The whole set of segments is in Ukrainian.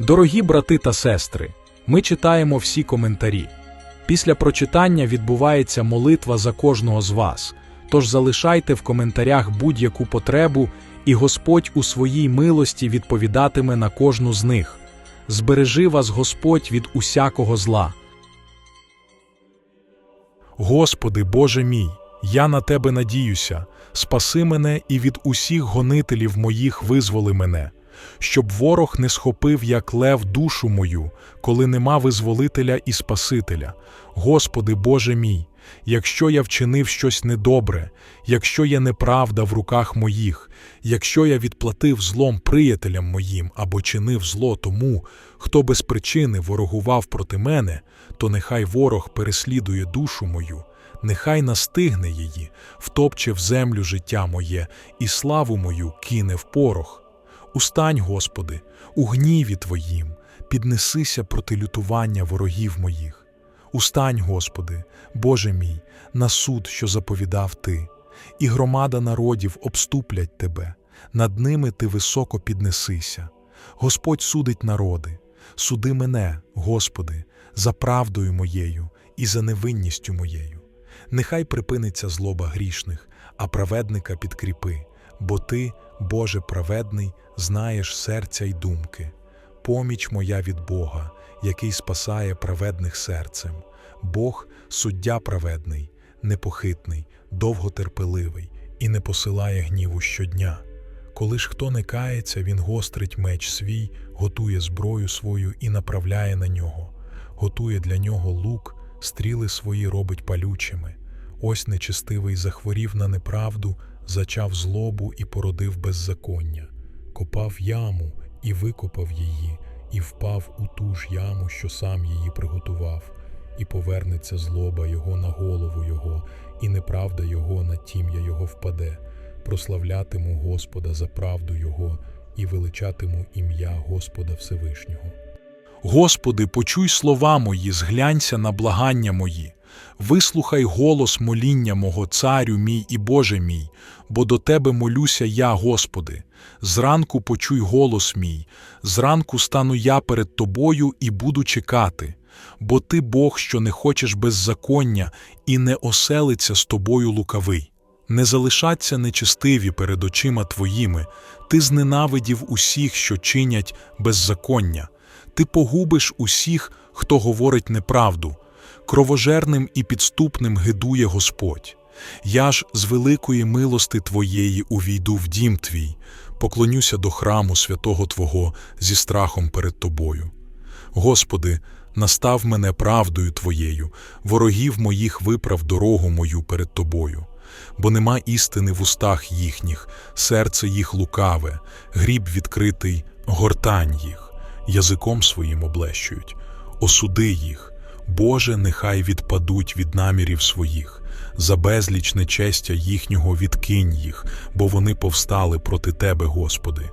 Дорогі брати та сестри, ми читаємо всі коментарі. Після прочитання відбувається молитва за кожного з вас. Тож залишайте в коментарях будь-яку потребу, і Господь у своїй милості відповідатиме на кожну з них. Збережи вас Господь від усякого зла. Господи, Боже мій, я на Тебе надіюся, спаси мене і від усіх гонителів моїх визволи мене, щоб ворог не схопив, як лев, душу мою, коли нема визволителя і Спасителя. Господи, Боже мій, якщо я вчинив щось недобре, якщо є неправда в руках моїх, якщо я відплатив злом приятелям моїм або чинив зло тому, хто без причини ворогував проти мене, то нехай ворог переслідує душу мою, нехай настигне її, втопче в землю життя моє і славу мою кине в порох. Устань, Господи, у гніві Твоїм, піднесися проти лютування ворогів моїх. Устань, Господи, Боже мій, на суд, що заповідав Ти, і громада народів обступлять Тебе, над ними Ти високо піднесися. Господь судить народи, суди мене, Господи, за правдою моєю і за невинністю моєю. Нехай припиниться злоба грішних, а праведника підкріпи, бо Ти, Боже праведний, знаєш серця й думки. Поміч моя від Бога, який спасає праведних серцем. Бог суддя праведний, непохитний, довготерпеливий і не посилає гніву щодня. Коли ж хто не кається, він гострить меч свій, готує зброю свою і направляє на нього, готує для нього лук, стріли свої робить палючими. Ось нечистивий захворів на неправду, зачав злобу і породив беззаконня, копав яму і викопав її, і впав у ту ж яму, що сам її приготував, і повернеться злоба його на голову його, і неправда його на тім'я його впаде. Прославлятиму Господа за правду Його і величатиму ім'я Господа Всевишнього. Господи, почуй слова мої, зглянься на благання мої. Вислухай голос моління мого, царю мій і Боже мій, бо до Тебе молюся я, Господи. Зранку почуй голос мій, зранку стану я перед Тобою і буду чекати, бо Ти Бог, що не хочеш беззаконня, і не оселиться з тобою лукавий. Не залишаться нечистиві перед очима твоїми, ти зненавидів усіх, що чинять беззаконня, ти погубиш усіх, хто говорить неправду, кровожерним і підступним гидує Господь. Я ж з великої милости Твоєї увійду в дім твій, поклонюся до храму святого Твого зі страхом перед Тобою. Господи, настав мене правдою Твоєю, ворогів моїх виправ дорогу мою перед Тобою бо нема істини в устах їхніх, серце їх лукаве, гріб відкритий, гортань їх, язиком своїм облещують, осуди їх, Боже, нехай відпадуть від намірів своїх, за безліч нечестя їхнього відкинь їх, бо вони повстали проти Тебе, Господи.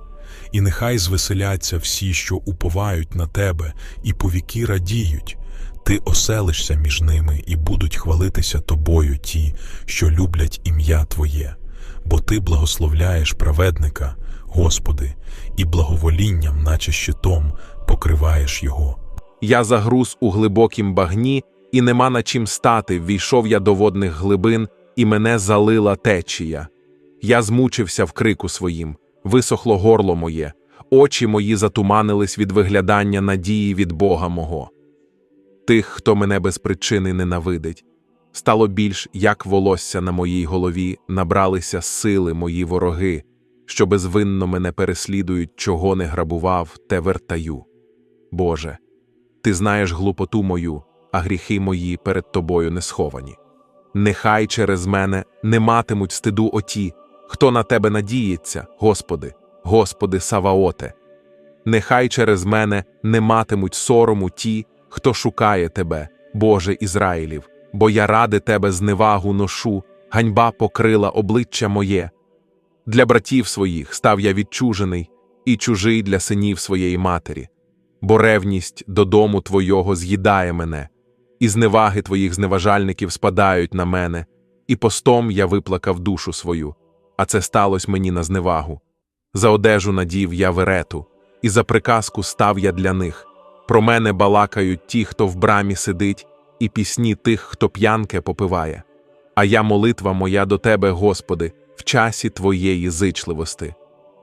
І нехай звеселяться всі, що уповають на Тебе, і повіки радіють, ти оселишся між ними і будуть хвалитися тобою ті, що люблять ім'я Твоє, бо Ти благословляєш праведника, Господи, і благоволінням, наче щитом, покриваєш його. Я загруз у глибокім багні, і нема на чим стати. Війшов я до водних глибин, і мене залила течія. Я змучився в крику своїм, висохло горло моє, очі мої затуманились від виглядання надії від Бога мого. Тих, хто мене без причини ненавидить, стало більш, як волосся на моїй голові, набралися сили мої вороги, що безвинно мене переслідують, чого не грабував, те вертаю. Боже, ти знаєш глупоту мою, а гріхи мої перед тобою не сховані. Нехай через мене не матимуть стиду оті, хто на тебе надіється, Господи, Господи Саваоте. Нехай через мене не матимуть сорому ті, хто шукає тебе, Боже Ізраїлів, бо я ради тебе зневагу ношу, ганьба покрила обличчя моє. Для братів своїх став я відчужений і чужий для синів своєї матері, бо ревність додому твого з'їдає мене, і зневаги твоїх зневажальників спадають на мене, і постом я виплакав душу свою, а це сталося мені на зневагу. За одежу надів я верету, і за приказку став я для них. Про мене балакають ті, хто в брамі сидить, і пісні тих, хто п'янке попиває. А я молитва моя до тебе, Господи, в часі Твоєї зичливости.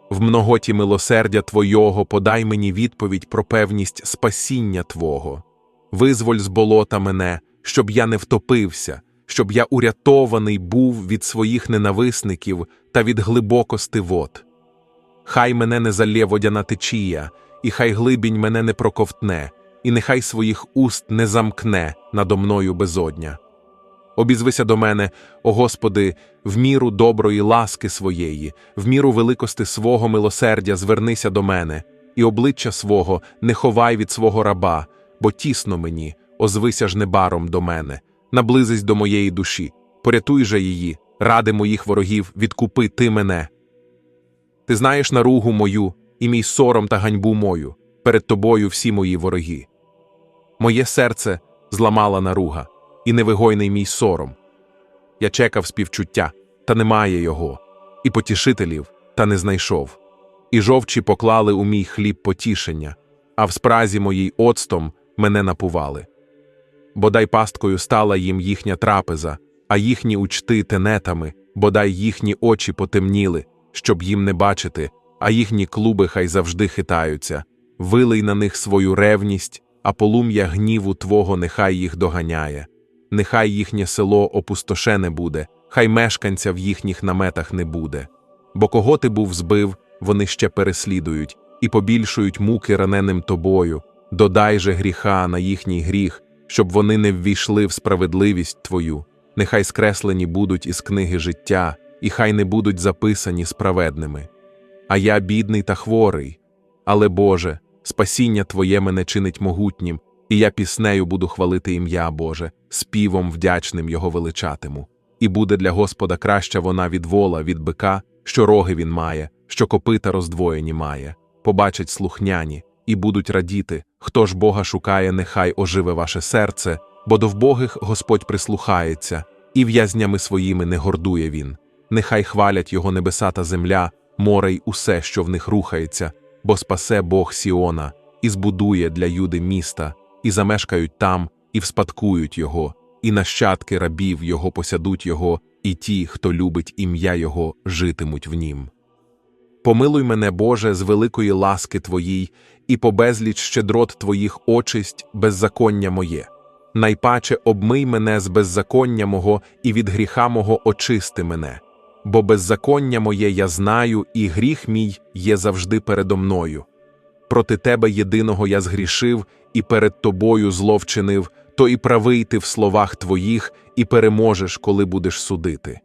В многоті милосердя Твойого подай мені відповідь про певність спасіння Твого. Визволь з болота мене, щоб я не втопився, щоб я урятований був від своїх ненависників та від глибокости вод. Хай мене не залє водяна течія, і хай глибінь мене не проковтне, і нехай своїх уст не замкне надо мною безодня. Обізвися до мене, о Господи, в міру доброї ласки своєї, в міру великости свого милосердя звернися до мене, і обличчя свого не ховай від свого раба, бо тісно мені, озвися ж небаром до мене, наблизись до моєї душі, порятуй же її, ради моїх ворогів, відкупи ти мене. Ти знаєш наругу мою і мій сором та ганьбу мою, перед тобою всі мої вороги. Моє серце зламала наруга, і невигойний мій сором. Я чекав співчуття, та немає його, і потішителів, та не знайшов. І жовчі поклали у мій хліб потішення, а в спразі моїй оцтом мене напували. Бодай пасткою стала їм їхня трапеза, а їхні учти тенетами, бодай їхні очі потемніли, щоб їм не бачити, а їхні клуби хай завжди хитаються. Вилий на них свою ревність, а полум'я гніву Твого нехай їх доганяє. Нехай їхнє село опустошене буде, хай мешканця в їхніх наметах не буде. Бо кого ти був збив, вони ще переслідують і побільшують муки раненим тобою. Додай же гріха на їхній гріх, щоб вони не ввійшли в справедливість Твою. Нехай скреслені будуть із книги життя, і хай не будуть записані справедними. А я бідний та хворий. Але Боже, спасіння Твоє мене чинить могутнім, і я піснею буду хвалити ім'я Боже, співом вдячним Його величатиму. І буде для Господа краща вона від вола, від бика, що роги він має, що копита роздвоєні має, побачать слухняні, і будуть радіти. Хто ж Бога шукає, нехай оживе ваше серце, бо до вбогих Господь прислухається, і в'язнями своїми не гордує він. Нехай хвалять його небеса та земля, море й усе, що в них рухається, бо спасе Бог Сіона, і збудує для юди міста, і замешкають там, і вспадкують його, і нащадки рабів його посядуть його, і ті, хто любить ім'я Його, житимуть в нім. Помилуй мене, Боже, з великої ласки Твоїй, і по безліч щедрот Твоїх очисть, беззаконня моє. Найпаче обмий мене з беззаконня мого і від гріха мого очисти мене. Бо беззаконня моє я знаю, і гріх мій є завжди передо мною. Проти тебе єдиного я згрішив, і перед тобою зло вчинив, то і правий ти в словах твоїх, і переможеш, коли будеш судити.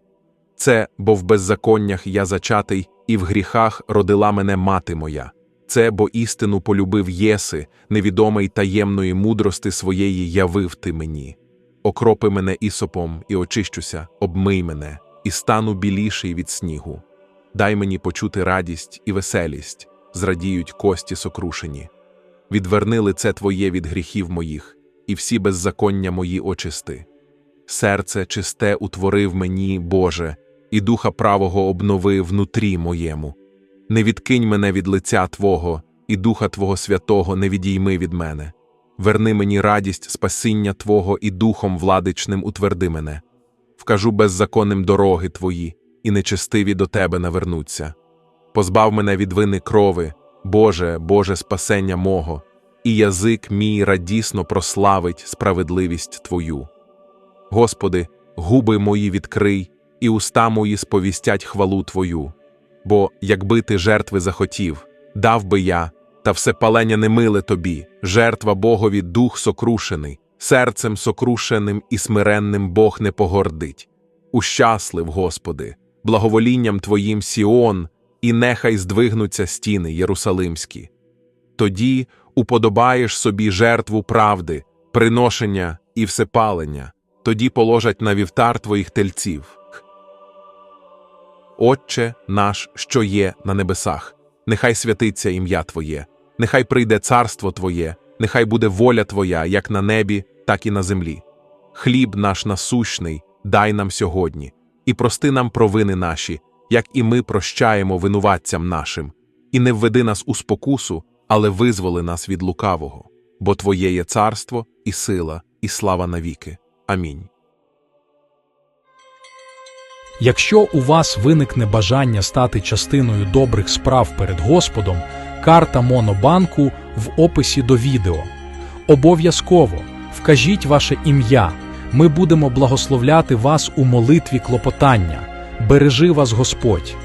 Це, бо в беззаконнях я зачатий, і в гріхах родила мене мати моя. Це, бо істину полюбив єси, невідомий таємної мудрости своєї явив ти мені. Окропи мене ісопом, і очищуся, обмий мене, і стану біліший від снігу. Дай мені почути радість і веселість, зрадіють кості сокрушені. Відверни лице Твоє від гріхів моїх, і всі беззаконня мої очисти. Серце чисте утворив мені, Боже, і духа правого обнови внутрі моєму. Не відкинь мене від лиця Твого, і Духа Твого Святого не відійми від мене. Верни мені радість спасіння Твого і духом владичним утверди мене. Вкажу беззаконним дороги Твої, і нечестиві до Тебе навернуться. Позбав мене від вини крови, Боже, Боже спасення мого, і язик мій радісно прославить справедливість Твою. Господи, губи мої відкрий, і уста мої сповістять хвалу Твою. Бо, якби ти жертви захотів, дав би я, та все палення не миле тобі, жертва Богові дух сокрушений, серцем сокрушеним і смиренним Бог не погордить. Ущаслив, Господи, благоволінням Твоїм Сіон, і нехай здвигнуться стіни Єрусалимські. Тоді уподобаєш собі жертву правди, приношення і всепалення, тоді положать на вівтар твоїх тельців. Отче наш, що є на небесах, нехай святиться ім'я Твоє, нехай прийде царство Твоє, нехай буде воля Твоя, як на небі, так і на землі. Хліб наш насущний, дай нам сьогодні, і прости нам провини наші, як і ми прощаємо винуватцям нашим, і не введи нас у спокусу, але визволи нас від лукавого, бо Твоє є царство, і сила, і слава навіки. Амінь. Якщо у вас виникне бажання стати частиною добрих справ перед Господом, карта Монобанку в описі до відео. Обов'язково вкажіть ваше ім'я. Ми будемо благословляти вас у молитві клопотання. Бережи вас Господь!